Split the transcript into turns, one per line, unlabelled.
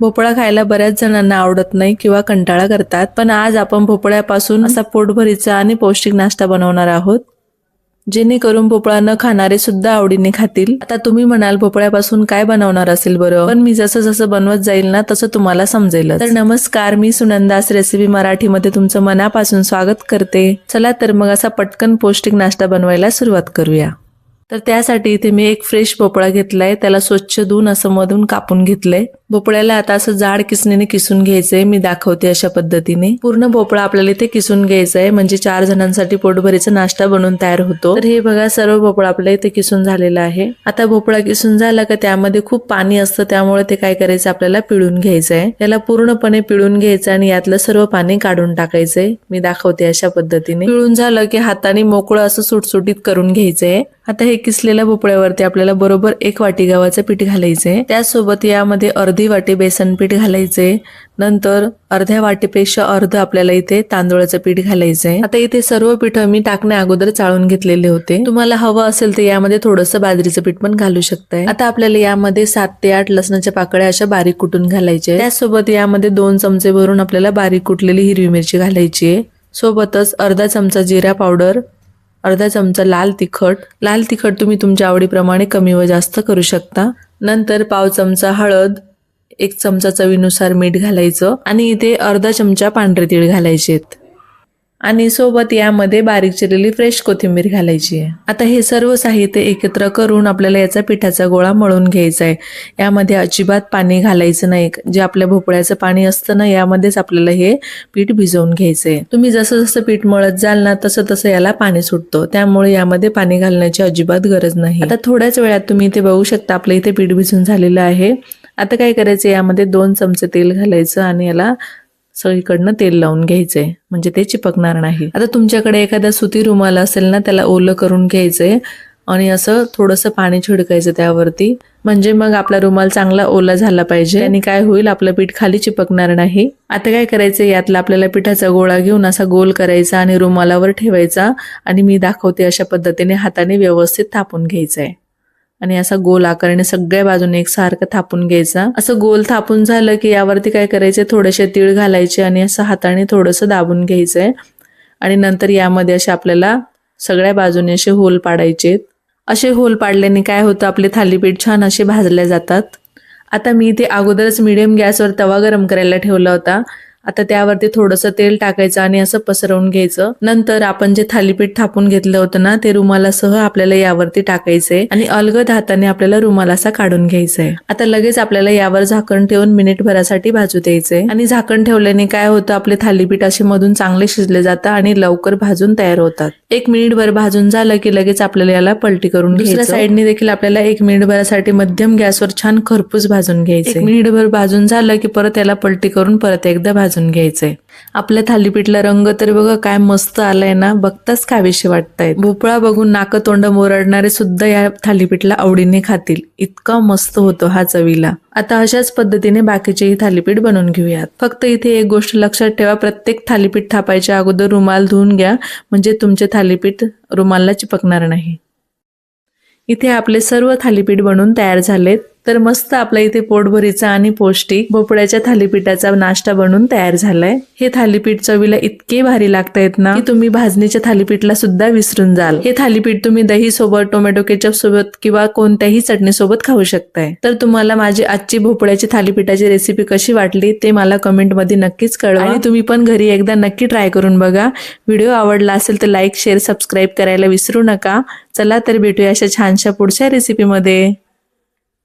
भोपळा खायला बऱ्याच जणांना आवडत नाही किंवा कंटाळा करतात पण आज आपण भोपळ्यापासून असा पोटभरीचा आणि पौष्टिक नाश्ता बनवणार आहोत जेणेकरून भोपळा न खाणारे सुद्धा आवडीने खातील. आता तुम्ही म्हणाल भोपळ्यापासून काय बनवणार असेल बरं पण मी जसं जसं बनवत जाईल ना तसं तुम्हाला समजेल तर नमस्कार मी सुनंदास रेसिपी मराठीमध्ये तुमचं मनापासून स्वागत करते. चला तर मग असा पटकन पौष्टिक नाश्ता बनवायला सुरुवात करूया. तर त्यासाठी इथे मी एक फ्रेश भोपळा घेतलाय. त्याला स्वच्छ धुवून असं मधून कापून घेतलंय. भोपळ्याला आता असं जाड किसणीने किसून घ्यायचंय मी दाखवते अशा पद्धतीने. पूर्ण भोपळा आपल्याला इथे किसून घ्यायचा आहे म्हणजे चार जणांसाठी पोटभरीचा नाश्ता बनवून तयार होतो. तर हे बघा सर्व भोपळा आपल्या इथे किसून झालेला आहे. आता भोपळा किसून झाला का त्यामध्ये खूप पाणी असतं त्यामुळे ते काय करायचं आपल्याला पिळून घ्यायचंय. त्याला पूर्णपणे पिळून घ्यायचं आणि यातलं सर्व पाणी काढून टाकायचंय. मी दाखवते अशा पद्धतीने. पिळून झालं की हाताने मोकळं असं सुटसुटीत करून घ्यायचंय. आता हे किसलेल्या भोपळ्यावरती आपल्याला बरोबर एक वाटी गव्हाचं पीठ घालायचंय. त्यासोबत यामध्ये अर्धी वाटी बेसन पीठ घालायचंय. नंतर अर्ध्या वाटीपेक्षा अर्ध आपल्याला इथे तांदूळाचं पीठ घालायचंय. आता इथे सर्व पीठ मी टाकण्या अगोदर चाळून घेतलेले होते. तुम्हाला हवं असेल तर यामध्ये थोडंसं बाजरीचं पीठ पण घालू शकताय. आता आपल्याला यामध्ये सात ते आठ लसणाच्या पाकळ्या अशा बारीक कुटून घालायच्या त्यासोबत यामध्ये दोन चमचे भरून आपल्याला बारीक कुटलेली हिरवी मिरची घालायची सोबतच अर्धा चमचा जिरा पावडर अर्धा चमचा लाल तिखट. लाल तिखट तुम्ही तुमच्या आवडीप्रमाणे कमी व जास्त करू शकता. नंतर पाव चमचा हळद एक चमचा चवीनुसार मीठ घालायचं आणि इथे अर्धा चमचा पांढरे तीळ घालायचे आणि सोबत यामध्ये बारीक चिरलेली फ्रेश कोथिंबीर घालायची आहे. आता हे सर्व साहित्य एकत्र करून आपल्याला याचा पिठाचा गोळा मळून घ्यायचा आहे. यामध्ये अजिबात पाणी घालायचं नाही. जे आपल्या भोपळ्याचं पाणी असतं ना यामध्येच आपल्याला हे पीठ भिजवून घ्यायचं आहे तुम्ही जसं जसं पीठ मळत जाल ना तसं तसं याला पाणी सुटतं. त्यामुळे यामध्ये पाणी घालण्याची अजिबात गरज नाही. आता थोड्याच वेळात तुम्ही इथे बघू शकता आपलं इथे पीठ भिजून झालेलं आहे. आता काय करायचं यामध्ये दोन चमचे तेल घालायचं आणि याला सगळीकडनं तेल लावून घ्यायचंय. म्हणजे ते चिपकणार नाही. आता तुमच्याकडे एखादा सुती रुमाल असेल ना त्याला ओलं करून घ्यायचंय आणि असं थोडंसं पाणी छिडकायचं त्यावरती. म्हणजे मग आपला रुमाल चांगला ओला झाला पाहिजे. आणि काय होईल आपलं पीठ खाली चिपकणार नाही. आता काय करायचं यातला आपल्याला पिठाचा गोळा घेऊन असा गोल करायचा आणि रुमालावर ठेवायचा. आणि मी दाखवते अशा पद्धतीने हाताने व्यवस्थित थापून घ्यायचं आहे आणि असा गोल आकाराने सगळ्या बाजूने एक सारखं थापून घ्यायचा. असं गोल थापून झालं की यावरती काय करायचे थोडेसे तीळ घालायचे आणि असं हाताने थोडंसं दाबून घ्यायचंय. आणि नंतर यामध्ये असे आपल्याला सगळ्या बाजूने असे होल पाडायचे. असे होल पाडल्याने काय होतं? आपले थालीपीठ छान असे भाजले जातात. आता मी इथे अगोदरच मिडियम गॅसवर तवा गरम करायला ठेवला होता. आता त्यावरती थोडंसं तेल टाकायचं आणि असं पसरवून घ्यायचं. नंतर आपण जे थालीपीठ थापून घेतलं होतं ना ते रुमालासह आपल्याला यावरती टाकायचंय आणि अलगद हाताने आपल्याला रुमाल असा काढून घ्यायचंय. आता लगेच आपल्याला यावर झाकण ठेवून मिनिट भरासाठी भाजू द्यायचंय आणि झाकण ठेवल्याने काय होतं आपले थालीपीठ असे मधून चांगले शिजले जातात आणि लवकर भाजून तयार होतात. एक मिनिट भर भाजून झालं की लगेच आपल्याला याला पलटी करून दुसऱ्या साईडने देखील आपल्याला एक मिनिट भरासाठी मध्यम गॅसवर छान खरपूस भाजून घ्यायचं. एक मिनिट भर भाजून झालं की परत याला पलटी करून परत एकदा भाजून घ्यायचंय. आपल्या थालीपीठला रंग तर बघा काय मस्त आलाय ना बघताच खावीशी वाटतायत. भोपळा बघून नाक तोंड मोरडणारे सुद्धा या थालीपीठला आवडीने खातील. इतका मस्त होतो हा चवीला. आता अशाच पद्धतीने बाकीचेही थालीपीठ बनवून घेऊयात. फक्त इथे एक गोष्ट लक्षात ठेवा प्रत्येक थालीपीठ थापायच्या अगोदर रुमाल धुवून घ्या म्हणजे तुमचे थालीपीठ रुमालला चिपकणार नाही. इथे आपले सर्व थालीपीठ बनवून तयार झालेत. तर मस्त आपल्या इथे पोटभरीचा आणि पौष्टिक भोपळ्याच्या थालीपीठाचा नाश्ता बनवून तयार झालाय. हे थालीपीठ चवीला इतके भारी लागतायत ना की तुम्ही भाजणीच्या थालीपीठला सुद्धा विसरून जाल. हे थालीपीठ तुम्ही दही सोबत टोमॅटो केचप सोबत किंवा कोणत्याही चटणी सोबत खाऊ शकताय. तर तुम्हाला माझी आजची भोपळ्याची थालीपीठाची रेसिपी कशी वाटली ते मला कमेंटमध्ये नक्कीच कळवा. आणि तुम्ही पण घरी एकदा नक्की ट्राय करून बघा. व्हिडिओ आवडला असेल तर लाईक शेअर सबस्क्राईब करायला विसरू नका. चला तर भेटूया अशा छानशा पुढच्या रेसिपीमध्ये